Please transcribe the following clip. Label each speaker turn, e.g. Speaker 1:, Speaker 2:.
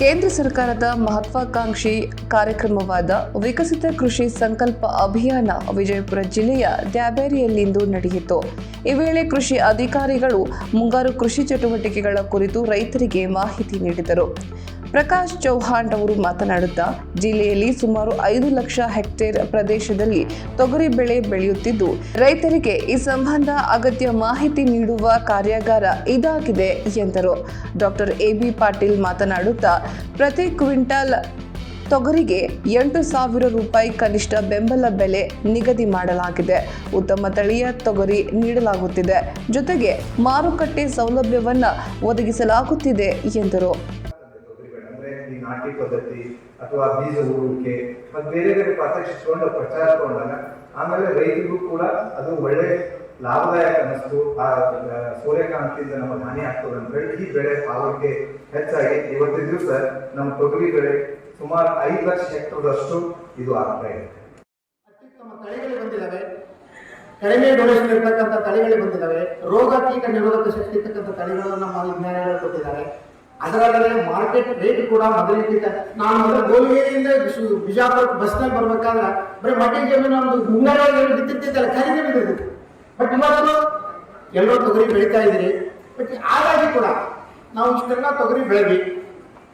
Speaker 1: ಕೇಂದ್ರ ಸರ್ಕಾರದ ಮಹತ್ವಾಕಾಂಕ್ಷಿ ಕಾರ್ಯಕ್ರಮವಾದ ವಿಕಸಿತ ಕೃಷಿ ಸಂಕಲ್ಪ ಅಭಿಯಾನ ವಿಜಯಪುರ ಜಿಲ್ಲೆಯ ದ್ಯಾಬೇರಿಯಲ್ಲಿಂದು ನಡೆಯಿತು. ಈ ವೇಳೆ ಕೃಷಿ ಅಧಿಕಾರಿಗಳು ಮುಂಗಾರು ಕೃಷಿ ಚಟುವಟಿಕೆಗಳ ಕುರಿತು ರೈತರಿಗೆ ಮಾಹಿತಿ ನೀಡಿದರು. ಪ್ರಕಾಶ್ ಚೌಹಾಣ್ ಅವರು ಮಾತನಾಡುತ್ತಾ, ಜಿಲ್ಲೆಯಲ್ಲಿ ಸುಮಾರು ಐದು ಲಕ್ಷ ಹೆಕ್ಟೇರ್ ಪ್ರದೇಶದಲ್ಲಿ ತೊಗರಿ ಬೆಳೆ ಬೆಳೆಯುತ್ತಿದ್ದು, ರೈತರಿಗೆ ಈ ಸಂಬಂಧ ಅಗತ್ಯ ಮಾಹಿತಿ ನೀಡುವ ಕಾರ್ಯಾಗಾರ ಇದಾಗಿದೆ ಎಂದರು. ಡಾಕ್ಟರ್ ಎಬಿ ಪಾಟೀಲ್ ಮಾತನಾಡುತ್ತಾ, ಪ್ರತಿ ಕ್ವಿಂಟಾಲ್ ತೊಗರಿಗೆ ಎಂಟು ಸಾವಿರ ರೂಪಾಯಿ ಕನಿಷ್ಠ ಬೆಂಬಲ ಬೆಲೆ ನಿಗದಿ ಮಾಡಲಾಗಿದೆ. ಉತ್ತಮ ತಳಿಯ ತೊಗರಿ ನೀಡಲಾಗುತ್ತಿದೆ. ಜೊತೆಗೆ ಮಾರುಕಟ್ಟೆ ಸೌಲಭ್ಯವನ್ನು ಒದಗಿಸಲಾಗುತ್ತಿದೆ ಎಂದರು.
Speaker 2: ನಾಟಿ ಪದ್ಧತಿ ಅಥವಾ ಬೀಜ ಹೂಡಿಕೆ ಮತ್ತೆ ಬೇರೆ ಬೇರೆ ಪ್ರತ್ಯಕ್ಷಿಸ್ಕೊಂಡು ಪ್ರಚಾರ ತಗೊಂಡಾಗ ಆಮೇಲೆ ರೈತರಿಗೂ ಕೂಡ ಅದು ಒಳ್ಳೆ ಲಾಭದಾಯಕ ಅನ್ನಿಸ್ತು. ಆ ಸೂರ್ಯಕಾಂತಿಯಿಂದ ನಮ್ಮ ಹಾನಿ ಆಗ್ತದೆ ಹೇಳಿ ಈ ಬೆಳೆ ಆರೋಗ್ಯ ಹೆಚ್ಚಾಗಿ ಇವತ್ತಿನ ದಿವಸ ನಮ್ಮ ತೊಗರಿ ಬೆಳೆ ಸುಮಾರು ಐದು ಲಕ್ಷ ಹೆಕ್ಟರ್ದಷ್ಟು ಇದು ಆಗ್ತಾ ಇದೆ.
Speaker 3: ಅತ್ಯುತ್ತಮ ತಳಿಗಳು ಬಂದಿದ್ದಾವೆ ಕಡಿಮೆ ಡೊನೇಷನ್ ಇರ್ತಕ್ಕಂಥ ತಳಿಗಳು ಬಂದಿದ್ದಾವೆ ರೋಗ ಕೀಟ ನಿರೋಧಕ ಶಕ್ತಿ ಇರ್ತಕ್ಕಂಥ ತಳಿಗಳನ್ನು ನಮ್ಮ ವಿಜ್ಞಾನಿಗಳು ಕೊಟ್ಟಿದ್ದಾರೆ. ಅದರಲ್ಲದೆ ಮಾರ್ಕೆಟ್ ರೇಟ್ ಕೂಡ ಮೊದಲಿಗಿಂತ ನಾನು ಮೊದಲು ಗೋಲ್ಗೇರಿಯಿಂದ ಬಿಜಾಪುರ ಬಸ್ನಲ್ಲಿ ಬರ್ಬೇಕಾದ್ರೆ ಬರೀ ಮಟ್ಟಿ ಜಮೀನು ಒಂದು ಮುಂಗಾರು ಬಿತ್ತಿತ್ತಿದ್ದಲ್ಲ ಖರೀದಿ ಬಿದ್ದಿದ್ದು ಬಟ್ ಇವತ್ತು ಎಲ್ಲರೂ ತೊಗರಿ ಬೆಳೀತಾ ಇದ್ರಿ ಬಟ್ ಹಾಗಾಗಿ ಕೂಡ ನಾವು ಇಷ್ಟೆಲ್ಲ ತೊಗರಿ ಬೆಳೆದ್ವಿ.